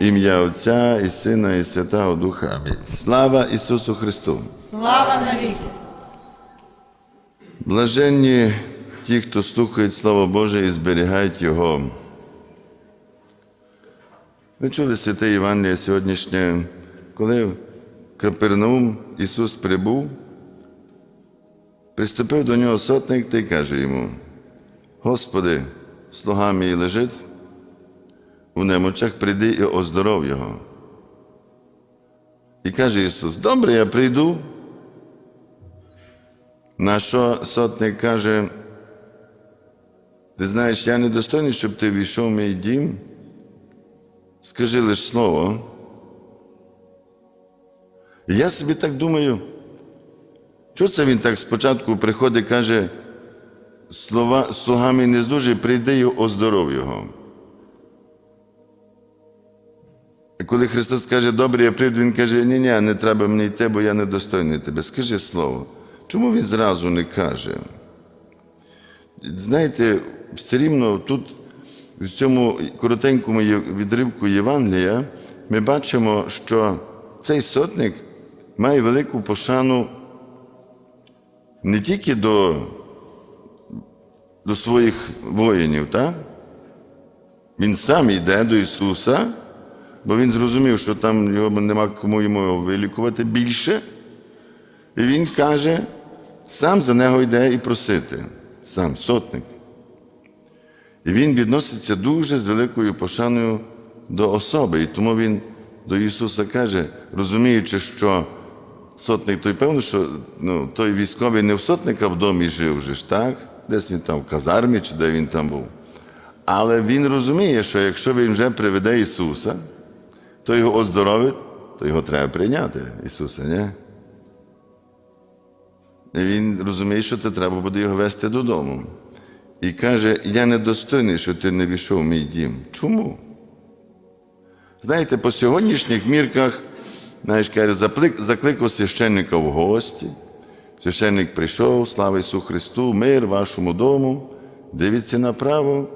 Ім'я Отця і Сина, і Святого Духа. Амінь. Слава Ісусу Христу! Слава навіки! Блаженні ті, хто слухають Слово Боже і зберігають Його. Ви чули святе Євангеліє сьогоднішнє, коли в Капернаум Ісус прибув, приступив до нього сотник та й каже йому: Господи, слуга мій лежить, у немочах прийди і оздоров його. І каже Ісус: Добре, я прийду. На що сотник каже, ти знаєш, я недостойний, щоб ти війшов в мій дім. Скажи лише слово. І я собі так думаю, що це він так спочатку приходить каже, слова, слугами не здужий, прийди і оздоров його. Коли Христос каже, добре, я прийду, Він каже, ні, ні, не треба мені йти, бо я недостойний тебе. Скажи слово. Чому він зразу не каже? Знаєте, все рівно тут, в цьому коротенькому відривку Євангелія, ми бачимо, що цей сотник має велику пошану не тільки до, до своїх воїнів, так? Він сам йде до Ісуса, бо він зрозумів, що там його нема кому йому вилікувати більше. І він каже, сам за нього йде і просити, сам сотник. І він відноситься дуже з великою пошаною до особи. І тому він до Ісуса каже, розуміючи, що сотник той певно, що ну, той військовий не в сотника в домі жив, же ж, так? Десь він там в казармі чи де він там був. Але він розуміє, що якщо він вже приведе Ісуса, то його оздоровить, то його треба прийняти, Ісуса, ні? І він розуміє, що це треба буде його вести додому. І каже: Я недостойний, що ти не війшов в мій дім. Чому? Знаєте, по сьогоднішніх мірках, знаєш, каже, закликав священника в гості. Священник прийшов, слава Ісусу Христу, мир вашому дому. Дивиться направо.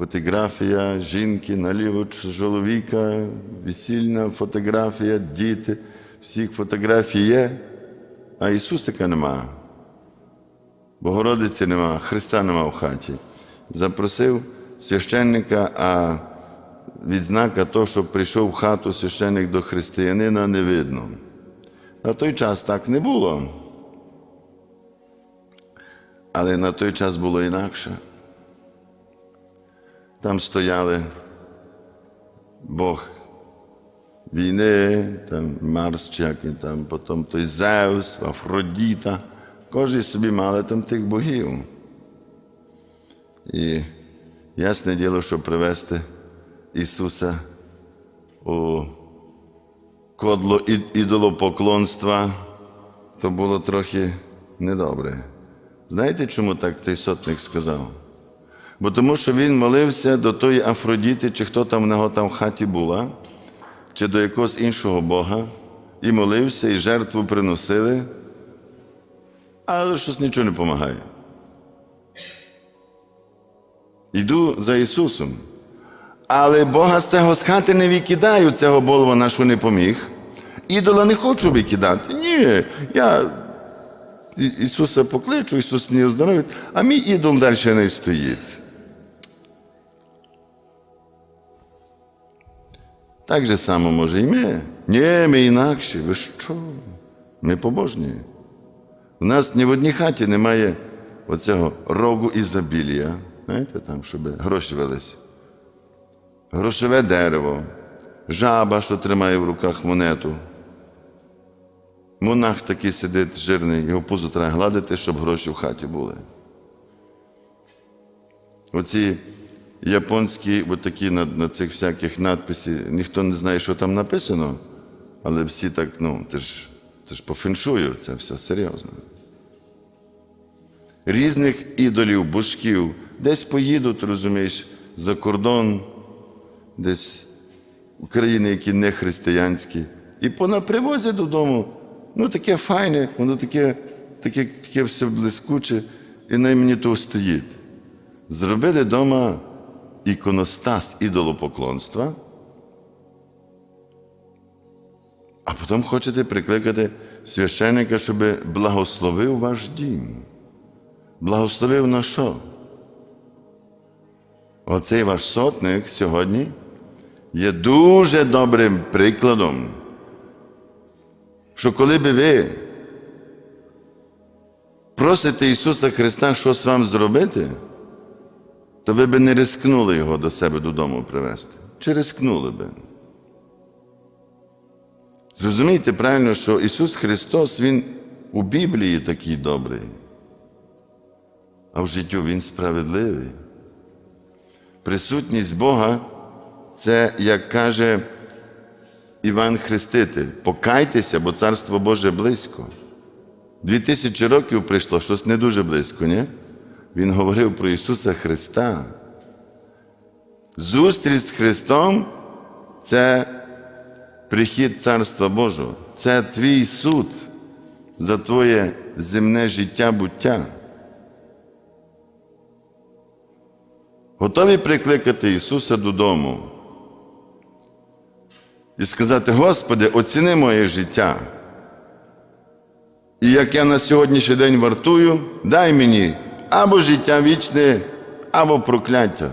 Фотографія жінки, наліво чоловіка, весільна фотографія, діти. Всіх фотографій є, а Ісусика нема. Богородиці нема, Христа нема в хаті. Запросив священника, а відзнака того, що прийшов в хату священник до християнина, не видно. На той час так не було. Але на той час було інакше. Там стояли Бог війни, там Марс, чи як він там, потім той Зевс, Афродіта. Кожен собі мали там тих богів. І ясне діло, щоб привести Ісуса у кодло ідолопоклонства, то було трохи недобре. Знаєте, чому так цей сотник сказав? Бо тому, що він молився до тої Афродіти, чи хто там в нього там в хаті була, чи до якогось іншого Бога, і молився, і жертву приносили, але щось нічого не допомагає. Йду за Ісусом. Але Бога з цього з хати не викидаю, цього болова нашого не поміг. Ідола не хочу викидати. Ні, я Ісуса покличу, Ісус мені оздоровить, а мій ідол далі не стоїть. Так же само може і ми. Ні, ми інакші. Ви що? Ми побожні. У нас ні в одній хаті немає оцього рогу ізобілія, знаєте, там, щоб гроші велись. Грошове дерево, жаба, що тримає в руках монету. Монах такий сидить жирний, його пузо треба гладити, щоб гроші в хаті були. Оці японські, от такі на, на цих всяких надписі, ніхто не знає, що там написано, але всі так, ну, це ж, це ж по феншую, це все серйозно. Різних ідолів, божків, десь поїдуть, розумієш, за кордон, десь країни, які не християнські, і понапривозять додому. Ну, таке файне, воно таке, таке, таке все блискуче, і на мені то стоїть. Зробили вдома іконостас ідолопоклонства, а потім хочете прикликати священника, щоб благословив ваш дім. Благословив на що? Оцей ваш сотник сьогодні є дуже добрим прикладом, що коли би ви просите Ісуса Христа щось вам зробити, то ви би не рискнули його до себе додому привезти. Чи рискнули би? Зрозумійте правильно, що Ісус Христос, Він у Біблії такий добрий, а в життю Він справедливий. Присутність Бога це, як каже Іван Хреститель, покайтеся, бо Царство Боже близько. Дві тисячі років прийшло, щось не дуже близько, ні? Він говорив про Ісуса Христа. Зустріч з Христом це прихід Царства Божого, це твій суд за твоє земне життя буття. Готові прикликати Ісуса додому і сказати: Господи, оціни моє життя. І як я на сьогоднішній день вартую, дай мені або життя вічне, або прокляття.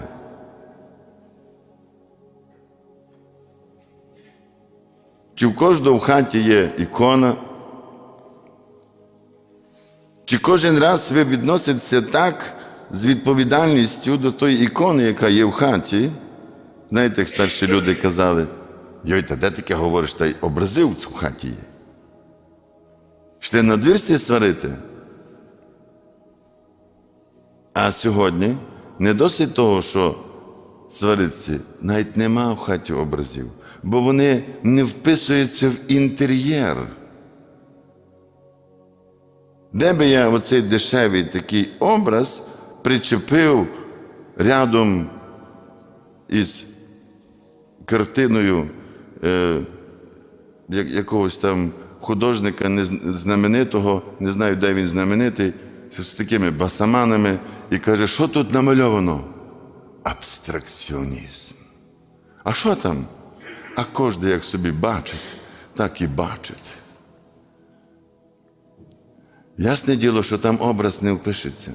Чи в кожного в хаті є ікона? Чи кожен раз ви відноситеся так з відповідальністю до тої ікони, яка є в хаті? Знаєте, як старші люди казали, йой, та де таке говориш, та й образи в хаті є. Ще на двірці сварити. А сьогодні не досить того, що свариться, навіть нема в хаті образів, бо вони не вписуються в інтер'єр. Де би я оцей дешевий такий образ причепив рядом із картиною е, якогось там художника нез- знаменитого, не знаю, де він знаменитий, з такими басаманами, і каже, що тут намальовано? Абстракціонізм. А що там? А кожен як собі бачить, так і бачить. Ясне діло, що там образ не впишеться.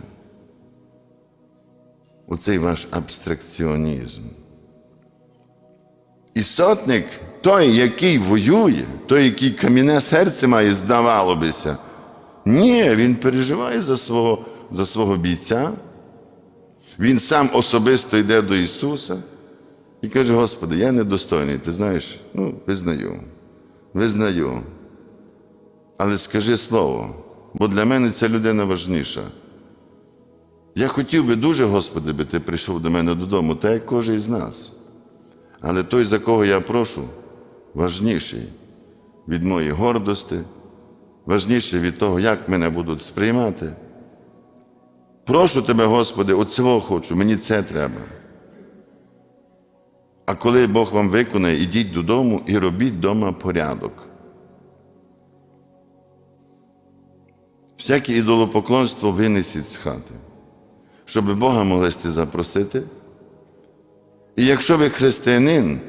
Оцей ваш абстракціонізм. І сотник, той, який воює, той, який кам'яне серце має, здавало бися. Ні, він переживає за свого, за свого бійця. Він сам особисто йде до Ісуса і каже: Господи, я недостойний, ти знаєш, ну, визнаю, визнаю. Але скажи слово, бо для мене ця людина важніша. Я хотів би дуже, Господи, би ти прийшов до мене додому, так як кожен із нас. Але той, за кого я прошу, важніший від моєї гордості, важніший від того, як мене будуть сприймати. Прошу тебе, Господи, от цього хочу, мені це треба. А коли Бог вам виконає, ідіть додому і робіть вдома порядок. Всяке ідолопоклонство винесіть з хати, щоб Бога могли запросити. І якщо ви християнин,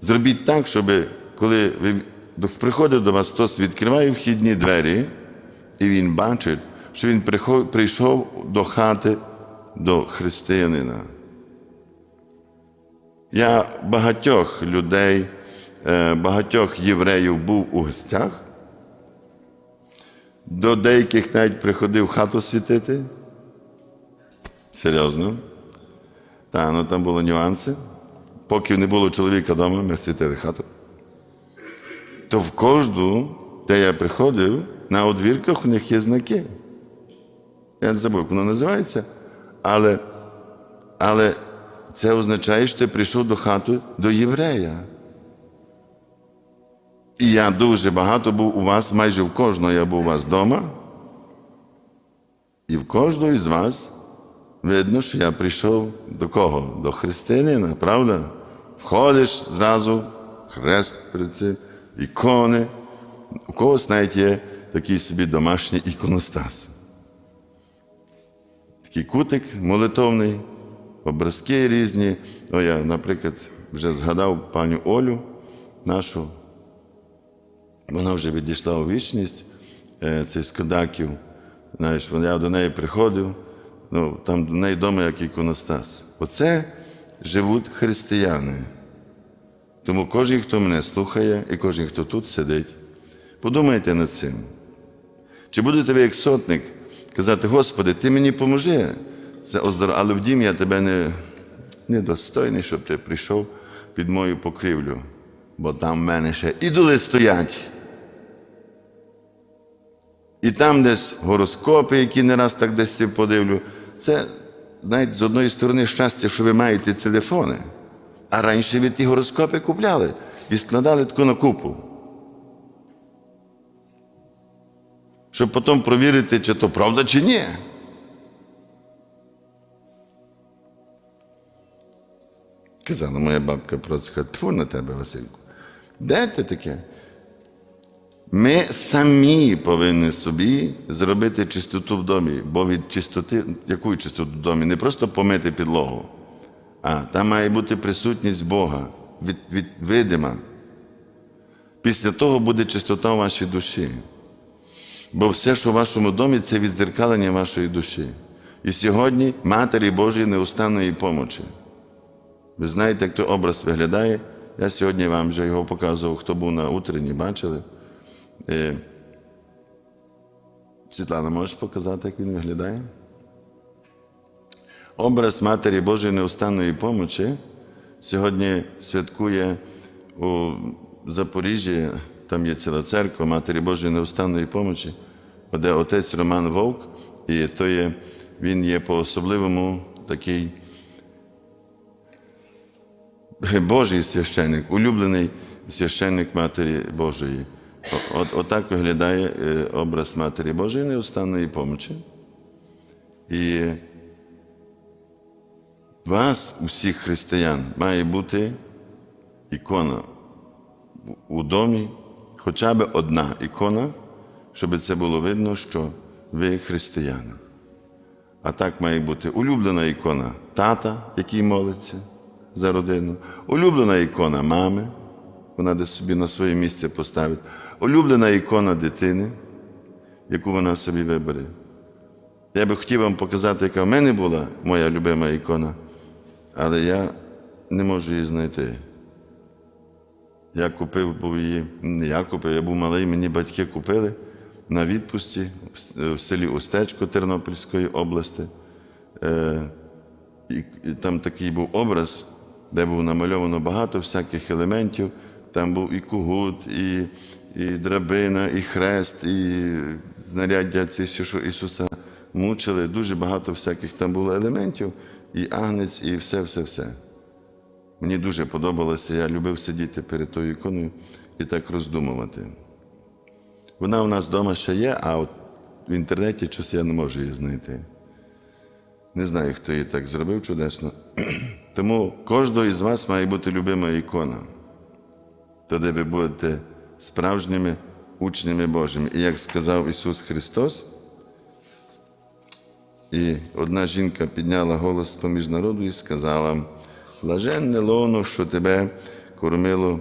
зробіть так, щоб коли ви вас, хтось відкриває вхідні двері, і він бачить, що він прийшов до хати до християнина. Я багатьох людей, е, багатьох євреїв був у гостях. До деяких навіть приходив хату світити. Серйозно. Та, ну там були нюанси. Поки не було чоловіка вдома, ми світили хату. То в кожну, де я приходив, на одвірках у них є знаки. Я не забув, як воно називається. Але, але це означає, що ти прийшов до хати до єврея. І я дуже багато був у вас, майже в кожного я був у вас вдома. І в кожного із вас видно, що я прийшов до кого? До християнина, правда? Входиш зразу, хрест перед цим, ікони. У когось навіть є такий собі домашній іконостас. Такий кутик молитовний, образки різні. О, я, наприклад, вже згадав паню Олю, нашу. Вона вже відійшла у вічність, е, це з Кодаків. Знаєш, я до неї приходив, ну, там до неї вдома як іконостас. Оце живуть християни. Тому кожен, хто мене слухає, і кожен, хто тут сидить, подумайте над цим. Чи будете ви, як сотник, казати, Господи, ти мені поможи, але в дім я тебе не, не достойний, щоб ти прийшов під мою покрівлю, бо там в мене ще ідоли стоять. І там десь гороскопи, які не раз так десь подивлю. Це, навіть з одної сторони, щастя, що ви маєте телефони. А раніше ви ті гороскопи купляли і складали таку на купу. Щоб потім провірити, чи то правда, чи ні. Казала моя бабка про це, тьфу на тебе, Васильку. Де це таке? Ми самі повинні собі зробити чистоту в домі, бо від чистоти, яку чистоту в домі? Не просто помити підлогу, а там має бути присутність Бога, від, від, видима. Після того буде чистота в вашій душі. Бо все, що в вашому домі, це відзеркалення вашої душі. І сьогодні Матері Божої неустанної помочі. Ви знаєте, як той образ виглядає? Я сьогодні вам вже його показував, хто був на утренні, бачили. Е, Світлана, можеш показати, як він виглядає? Образ Матері Божої неустанної помочі сьогодні святкує у Запоріжжі, там є ціла церква Матері Божої неустанної помочі, де отець Роман Вовк, і то є, він є по-особливому такий Божий священник, улюблений священник Матері Божої. От, отак виглядає е, образ Матері Божої неустанної помочі. І вас, усіх християн, має бути ікона у домі, хоча б одна ікона, щоб це було видно, що ви християни. А так має бути улюблена ікона тата, який молиться за родину, улюблена ікона мами, вона десь собі на своє місце поставить, улюблена ікона дитини, яку вона собі вибере. Я би хотів вам показати, яка в мене була моя любима ікона, але я не можу її знайти. Я купив був її, не я купив, я був малий, мені батьки купили на відпусті в селі Устечко Тернопільської області. Е, і, там такий був образ, де було намальовано багато всяких елементів. Там був і кугут, і, і драбина, і хрест, і знаряддя ці, що Ісуса мучили. Дуже багато всяких там було елементів, і агнець, і все, все, все. Мені дуже подобалося, я любив сидіти перед тою іконою і так роздумувати. Вона у нас вдома ще є, а от в інтернеті щось я не можу її знайти. Не знаю, хто її так зробив чудесно. Тому кожного із вас має бути любима ікона, тоді ви будете справжніми учнями Божими. І як сказав Ісус Христос, і одна жінка підняла голос поміж народу і сказала: блаженне лоно, що тебе кормило,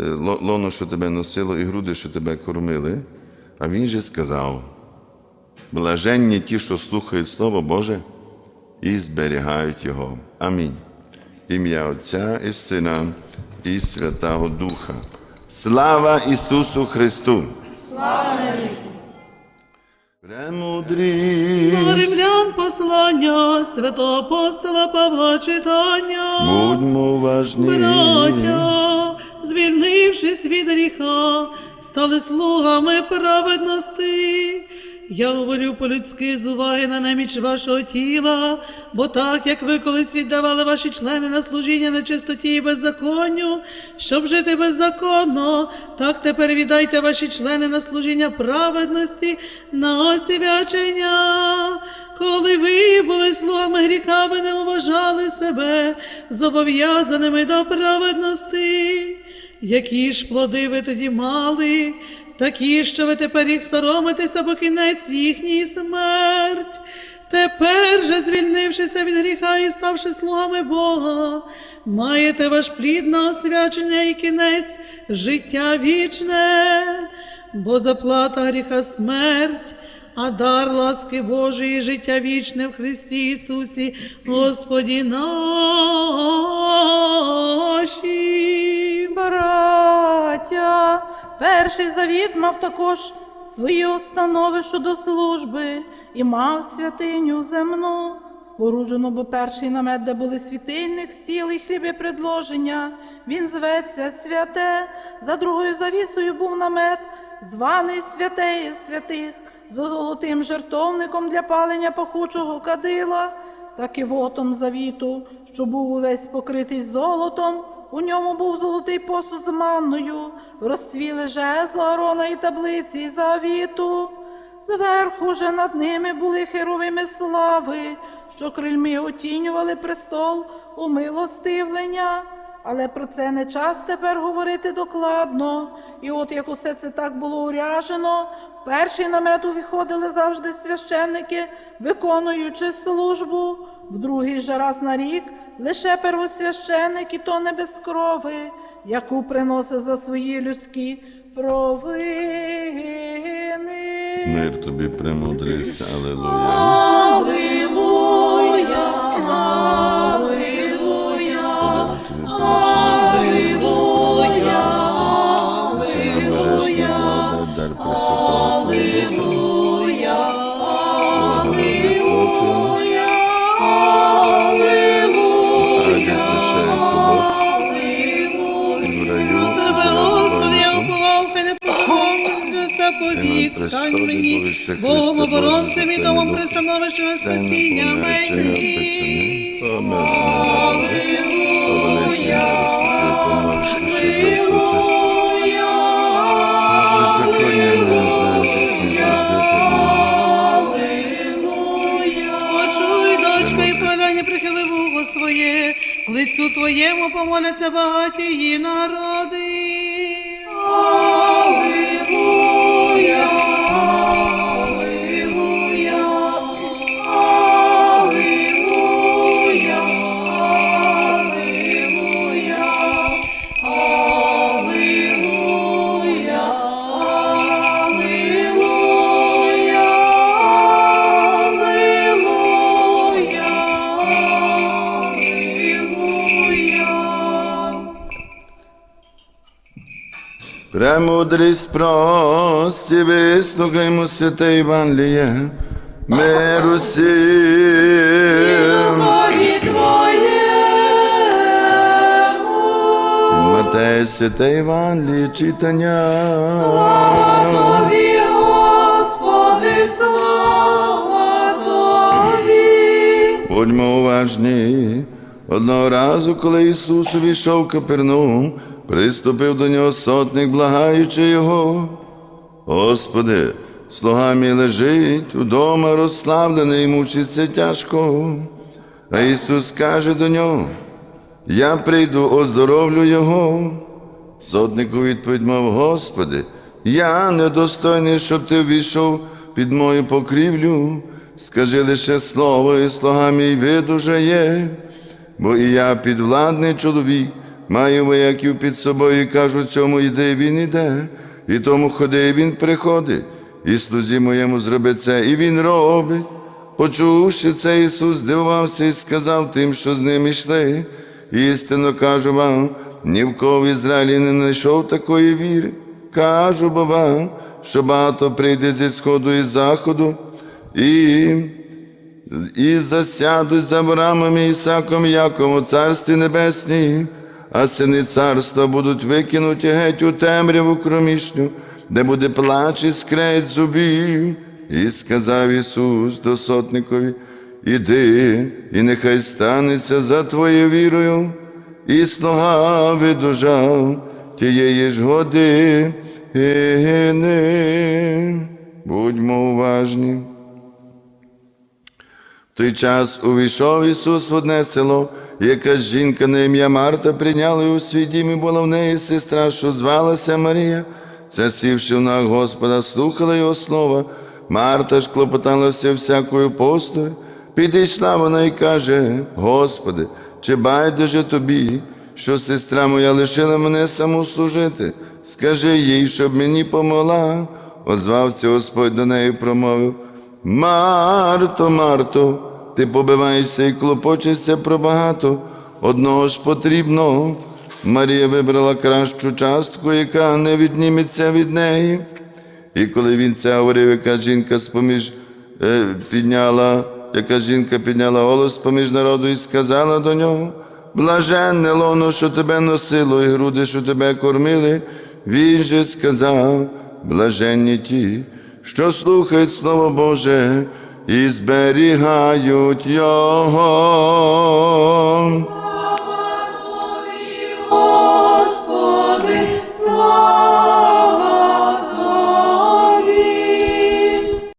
е, лоно, що тебе носило, і груди, що тебе кормили. А він же сказав: блаженні ті, що слухають Слово Боже і зберігають Його. Амінь. Ім'я Отця і Сина і Святого Духа. Слава Ісусу Христу! Слава Премудрі! Римлян послання святого апостола Павла читання. Будьмо уважні. Браття, звільнившись від гріха, стали слугами праведності. Я говорю по-людськи з на неміч вашого тіла, бо так, як ви колись віддавали ваші члени на служіння нечистоті і беззаконню, щоб жити беззаконно, так тепер віддайте ваші члени на служіння праведності на освячення. Коли ви були слугами гріха, ви не уважали себе зобов'язаними до праведності. Які ж плоди ви тоді мали, такі, що ви тепер їх соромитеся, бо кінець їхній смерть. Тепер же, звільнившися від гріха і ставши слугами Бога, маєте ваш плід на освячення і кінець життя вічне, бо заплата гріха смерть, а дар ласки Божої життя вічне в Христі Ісусі, Господі наші. Браття, перший завіт мав також свої установи щодо служби і мав святиню земну. Споруджено, бо перший намет, де були світильник, сіл і хліби предложення, він зветься святе. За другою завісою був намет, званий святе із святих, з золотим жертовником для палення пахучого кадила, так і вотом завіту, що був увесь покритий золотом. У ньому був золотий посуд з манною, розцвіли жезла Арона і таблиці завіту. Зверху же над ними були херовими слави, що крильми отінювали престол у милостивлення. Але про це не час тепер говорити докладно. І от як усе це так було уряжено, перший намет увіходили завжди священники, виконуючи службу, в другий же раз на рік лише первосвященник, і то не без крови, яку приносив за свої людські провини. Мир тобі алелуя. Аллилуйя, все стань мені, Богом оборонцем і домом Боже, пристановищем на спасіння. Амінь. Почуй, дочко, і поглянь, прихили вухо своє, лицю твоєму помоляться багаті народи. Премудрість прості, вислухаймо святе Євангеліє, миру всім. Матея святе Євангеліє, читання. Тобі, Господи, слава Тобі. Будьмо уважні. Одного разу, коли Ісус увійшов в Капернаум, приступив до нього сотник, благаючи його. Господи, слуга мій лежить удома розслаблений, і мучиться тяжко. А Ісус каже до нього: Я прийду, оздоровлю його. Сотник у відповідь мов, Господи, я недостойний, щоб ти ввійшов під мою покрівлю. Скажи лише слово, і слуга мій видужає, бо і я підвладний чоловік, маю вояків під собою і кажу цьому йди, він іде, і тому ходи, і він приходить, і слузі моєму зроби це, і він робить. Почувши це, Ісус здивувався і сказав тим, що з ним йшли. Істинно кажу вам, ні в кого в Ізраїлі не знайшов такої віри. Кажу бо вам, що багато прийде зі сходу і заходу, і, і засядуть за і Ісаком, Яком у Царстві Небесній, а сини царства будуть викинуті геть у темряву кромішню, де буде плач і скрегіт зубів. І сказав Ісус до сотникові, іди, і нехай станеться за твоєю вірою, і слуга видужав тієї ж години. Будьмо уважні. В той час увійшов Ісус в одне село, якась жінка на ім'я Марта прийняла його у свій дім, і була в неї сестра, що звалася Марія. Ця сівши в ног Господа, слухала Його слова, Марта ж клопоталася всякою постою. Підійшла вона і каже: Господи, чи байдуже тобі, що сестра моя лишила мене саму служити? Скажи їй, щоб мені помогла. Озвався Господь до неї і промовив: Марто, Марто, ти побиваєшся і клопочешся про багато, одного ж потрібно. Марія вибрала кращу частку, яка не відніметься від неї. І коли він це говорив, яка жінка споміж е, підняла, яка жінка підняла голос поміж народу і сказала до нього: Блаженне лоно, що тебе носило, і груди, що тебе кормили. Він же сказав, блаженні ті, що слухають Слово Боже і зберігають Його.